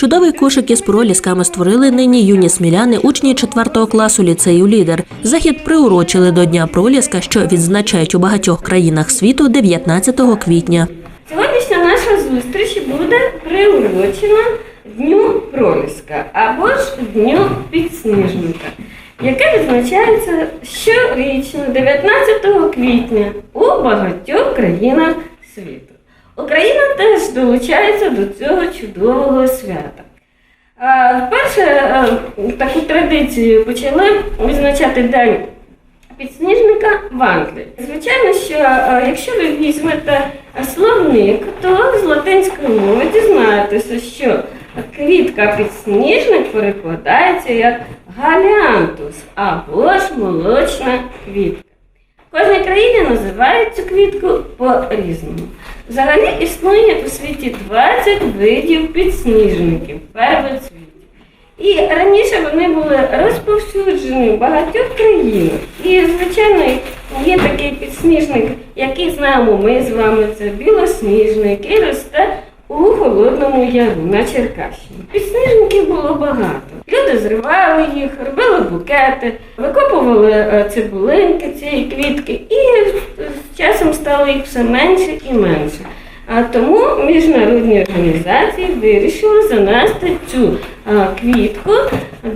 Чудовий кошик із пролісками створили нині юні сміляни, учні 4 класу ліцею Лідер. Захід приурочили до Дня проліска, що відзначають у багатьох країнах світу 19 квітня. Сьогоднішня наша зустріч буде приурочена Дню проліска або ж Дню підсніжника, яке відзначається щорічно 19 квітня у багатьох країнах світу. Україна теж долучається до цього чудового свята. Вперше е, таку традицію почали відзначати День підсніжника в Англії. Звичайно, що е, якщо ви візьмете словник, то з латинської мови дізнаєтеся, що квітка підсніжник перекладається як галіантус або ж молочна квітка. В кожній країні називають цю квітку по-різному. Взагалі існує у світі 20 видів підсніжників первоцвітів. І раніше вони були розповсюджені в багатьох країнах. І, звичайно, є такий підсніжник, який знаємо ми з вами, це білосніжник, який росте у Холодному Яру на Черкащині. Підсніжників було багато. Люди зривали їх, робили букети, викопували е, цибулинки цієї квітки, і з часом стало їх все менше і менше. А тому міжнародні організації вирішили занести цю квітку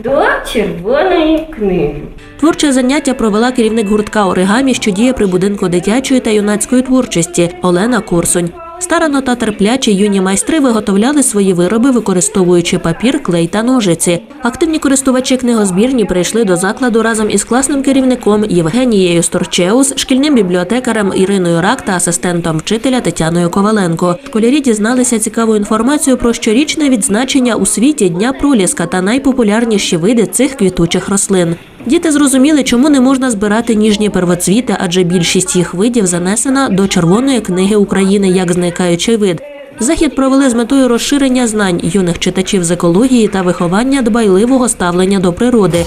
до червоної книги. Творче заняття провела керівник гуртка оригамі, що діє при будинку дитячої та юнацької творчості Олена Курсунь. Старано та терплячі юні майстри виготовляли свої вироби, використовуючи папір, клей та ножиці. Активні користувачі книгозбірні прийшли до закладу разом із класним керівником Євгенією Сторчеус, шкільним бібліотекарем Іриною Рак та асистентом вчителя Тетяною Коваленко. Школярі дізналися цікаву інформацію про щорічне відзначення у світі Дня проліска та найпопулярніші види цих квітучих рослин. Діти зрозуміли, чому не можна збирати ніжні первоцвіти, адже більшість їх видів занесена до Червоної книги України як зникаючий вид. Захід провели з метою розширення знань юних читачів з екології та виховання дбайливого ставлення до природи.